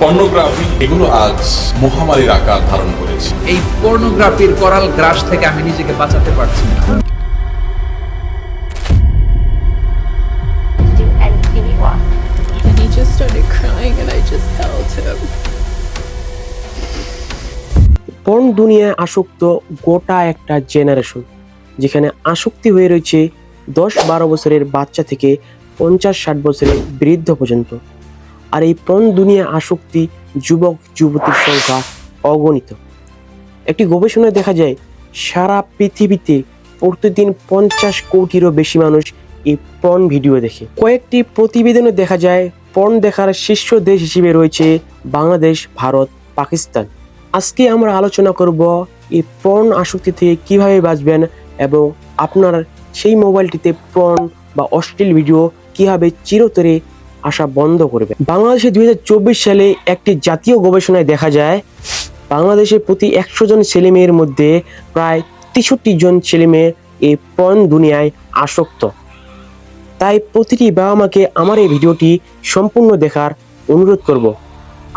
Pornography এগুলো আজ মহামারীর আকার ধারণ করেছে এই পর্নোগ্রাফির করাল গ্রাস থেকে আমি নিজেকে বাঁচাতে পারছি না do anything you want. And he just started crying, and I just held him. পর্ন দুনিয়ায় আসক্ত গোটা একটা জেনারেশন যেখানে আসক্তি হয়ে রয়েছে দশ বারো বছরের বাচ্চা থেকে পঞ্চাশ ষাট বছরের বৃদ্ধ পর্যন্ত আর এই পর্ন দুনিয়ায় আসক্তি যুবক যুবতীর সংখ্যা অগণিত। একটি গবেষণায় দেখা যায়, সারা পৃথিবীতে প্রতিদিন পঞ্চাশ কোটিরও বেশি মানুষ এই পর্ন ভিডিও দেখে। কয়েকটি প্রতিবেদনে দেখা যায় পর্ন দেখার শীর্ষ দেশ হিসেবে রয়েছে বাংলাদেশ, ভারত, পাকিস্তান। আজকে আমরা আলোচনা করব এই পর্ন আসক্তি থেকে কীভাবে বাঁচবেন এবং আপনার সেই মোবাইলটিতে পর্ন বা অশ্লীল ভিডিও কীভাবে চিরতরে আসা বন্ধ করবে। বাংলাদেশে দুই হাজার চব্বিশ সালে একটি জাতীয় গবেষণায় দেখা যায়, বাংলাদেশের প্রতি একশো জন ছেলেমেয়ের মধ্যে প্রায় তেষট্টি জন ছেলেমেয়ে এই পণ দুনিয়ায় আসক্ত। তাই প্রতিটি বাবা মাকে আমার এই ভিডিওটি সম্পূর্ণ দেখার অনুরোধ করব।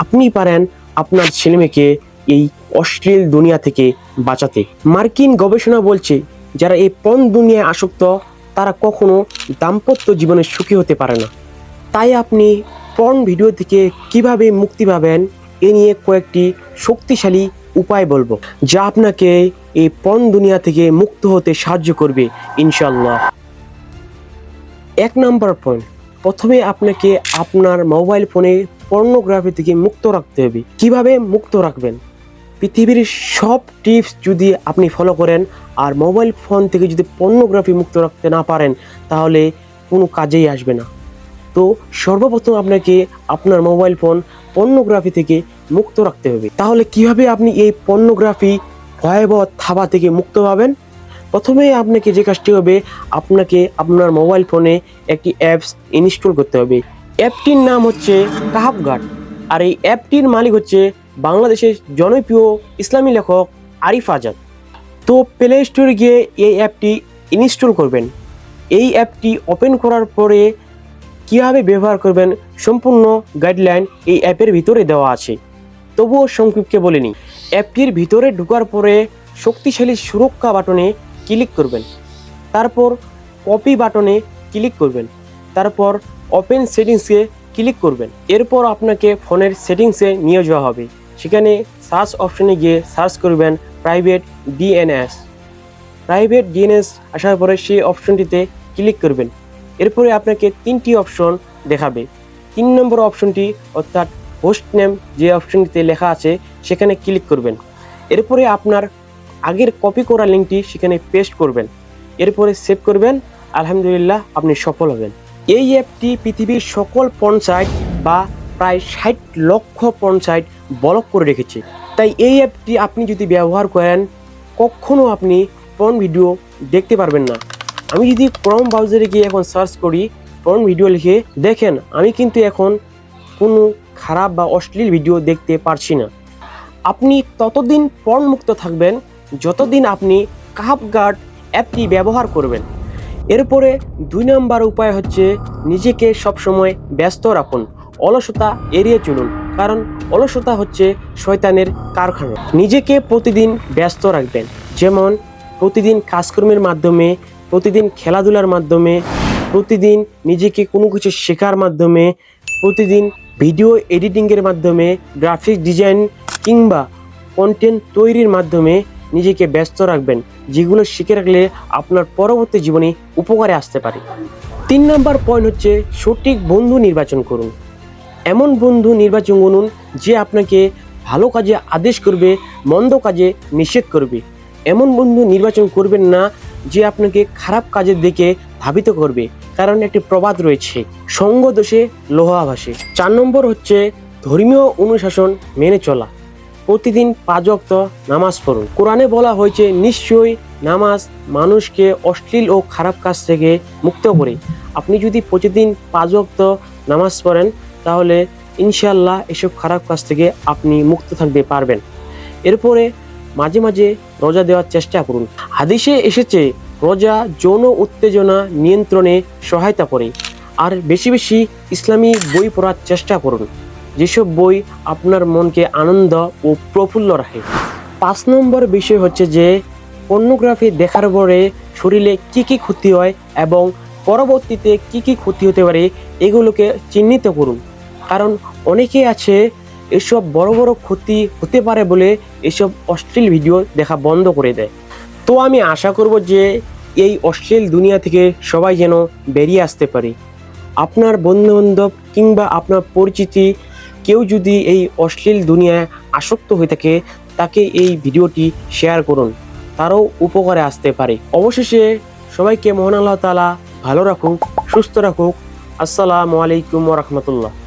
আপনি পারেন আপনার ছেলেমেয়েকে এই অশ্লীল দুনিয়া থেকে বাঁচাতে। মার্কিন গবেষণা বলছে, যারা এই পণ দুনিয়ায় আসক্ত, তারা কখনো দাম্পত্য জীবনে সুখী হতে পারে না। তাই আপনি পর্ন ভিডিও থেকে কীভাবে মুক্তি পাবেন, এ নিয়ে কয়েকটি শক্তিশালী উপায় বলব, যা আপনাকে এই পর্ন দুনিয়া থেকে মুক্ত হতে সাহায্য করবে ইনশাল্লাহ এক নাম্বার পয়েন্ট প্রথমে আপনাকে আপনার মোবাইল ফোনে পর্নোগ্রাফি থেকে মুক্ত রাখতে হবে। কীভাবে মুক্ত রাখবেন? পৃথিবীর সব টিপস যদি আপনি ফলো করেন, আর মোবাইল ফোন থেকে যদি পর্নোগ্রাফি মুক্ত রাখতে না পারেন, তাহলে কোনো কাজেই আসবে না। তো সর্বপ্রথম আপনাকে আপনার মোবাইল ফোন পর্নোগ্রাফি থেকে মুক্ত রাখতে হবে। তাহলে কীভাবে আপনি এই পর্নোগ্রাফি ভয়াবহ থাবা থেকে মুক্ত পাবেন? প্রথমে আপনাকে যে কাজটি হবে, আপনাকে আপনার মোবাইল ফোনে একটি অ্যাপস ইনস্টল করতে হবে। অ্যাপটির নাম হচ্ছে কাহাব গার্ড আর এই অ্যাপটির মালিক হচ্ছে বাংলাদেশের জনপ্রিয় ইসলামী লেখক আরিফ আজাদ। তো প্লে স্টোরে গিয়ে এই অ্যাপটি ইনস্টল করবেন। এই অ্যাপটি ওপেন করার পরে কীভাবে ব্যবহার করবেন সম্পূর্ণ গাইডলাইন এই অ্যাপের ভিতরে দেওয়া আছে। তবুও সংক্ষিপ্তকে বলে নিই অ্যাপটির ভিতরে ঢোকার পরে শক্তিশালী সুরক্ষা বাটনে ক্লিক করবেন। তারপর কপি বাটনে ক্লিক করবেন। তারপর ওপেন সেটিংসে ক্লিক করবেন। এরপর আপনাকে ফোনের সেটিংসে নিয়ে যাওয়া হবে। সেখানে সার্চ অপশনে গিয়ে সার্চ করবেন প্রাইভেট ডিএনএস প্রাইভেট ডিএনএস আসার পরে সেই অপশনটিতে ক্লিক করবেন। এরপরে আপনাকে তিনটি অপশন দেখাবে। তিন নম্বর অপশনটি অর্থাৎ হোস্ট নেম যে অপশনটিতে লেখা আছে, সেখানে ক্লিক করবেন। এরপরে আপনার আগের কপি করা লিঙ্কটি সেখানে পেস্ট করবেন। এরপরে সেভ করবেন। আলহামদুলিল্লাহ, আপনি সফল হবেন। এই অ্যাপটি পৃথিবীর সকল পঞ্চায়েত বা প্রায় ষাট লক্ষ পঞ্চায়েত ব্লক করে রেখেছে। তাই এই অ্যাপটি আপনি যদি ব্যবহার করেন, কখনো আপনি পর্ন ভিডিও দেখতে পারবেন না। আমি যদি ক্রম ব্রাউজারে গিয়ে এখন সার্চ করি পর্ন ভিডিও লিখে, দেখেন, আমি কিন্তু এখন কোনো খারাপ বা অশ্লীল ভিডিও দেখতে পারছি না। আপনি ততদিন মুক্ত থাকবেন, যতদিন আপনি কাহাব গার্ড অ্যাপটি ব্যবহার করবেন। এরপরে দুই নম্বর উপায় হচ্ছে নিজেকে সবসময় ব্যস্ত রাখুন, অলসতা এড়িয়ে চলুন, কারণ অলসতা হচ্ছে শয়তানের কারখানা। নিজেকে প্রতিদিন ব্যস্ত রাখবেন, যেমন প্রতিদিন কাজকর্মের মাধ্যমে প্রতিদিন খেলাধুলার মাধ্যমে, প্রতিদিন নিজেকে কোনো কিছু শেখার মাধ্যমে, প্রতিদিন ভিডিও এডিটিংয়ের মাধ্যমে গ্রাফিক ডিজাইন কিংবা কন্টেন্ট তৈরির মাধ্যমে নিজেকে ব্যস্ত রাখবেন, যেগুলো শিখে রাখলে আপনার পরবর্তী জীবনে উপকারে আসতে পারে। তিন নম্বর পয়েন্ট হচ্ছে সঠিক বন্ধু নির্বাচন করুন। এমন বন্ধু নির্বাচন করুন যে আপনাকে ভালো কাজে আদেশ করবে, মন্দ কাজে নিষেধ করবে। এমন বন্ধু নির্বাচন করবেন না যে আপনাকে খারাপ কাজের দিকে ধাবিত করবে। কারণ একটি প্রবাদ রয়েছে, সঙ্গ দোষে লোহা ভাসে। চার নম্বর হচ্ছে, ধর্মীয় অনুশাসন মেনে চলা। প্রতিদিন পাঁচ নামাজ পড়ুন। কোরআনে বলা হয়েছে, নিশ্চয়ই নামাজ মানুষকে অশ্লীল ও খারাপ কাজ থেকে মুক্ত করে। আপনি যদি প্রতিদিন পাঁচ নামাজ পড়েন, তাহলে ইনশাল্লাহ এসব খারাপ কাজ থেকে আপনি মুক্ত থাকতে পারবেন। এরপরে মাঝে মাঝে রোজা দেওয়ার চেষ্টা করুন। হাদিসে এসেছে, রোজা যৌন উত্তেজনা নিয়ন্ত্রণে সহায়তা করে। আর বেশি বেশি ইসলামী বই পড়ার চেষ্টা করুন। যেসব বই আপনার মনকে আনন্দ ও প্রফুল্ল রাখে। পাঁচ নম্বর বিষয় হচ্ছে যে, পর্নোগ্রাফি দেখার পরে শরীরে কি কি ক্ষতি হয় এবং পরবর্তীতে কি কি ক্ষতি হতে পারে, এগুলোকে চিহ্নিত করুন। কারণ অনেকে আছে এসব বড় বড় ক্ষতি হতে পারে বলে এসব অশ্লীল ভিডিও দেখা বন্ধ করে দেয়। তো আমি আশা করব যে এই অশ্লীল দুনিয়া থেকে সবাই যেন বেরিয়ে আসতে পারে। আপনার বন্ধুবান্ধব কিংবা আপনার পরিচিতি কেউ যদি এই অশ্লীল দুনিয়ায় আসক্ত হয়ে থাকে, তাকে এই ভিডিওটি শেয়ার করুন। তারও উপকারে আসতে পারে। অবশেষে সবাইকে মোহন আল্লাহ তালা ভালো রাখুক, সুস্থ রাখুক। আসসালামু আলাইকুম রহমতুল্লাহ।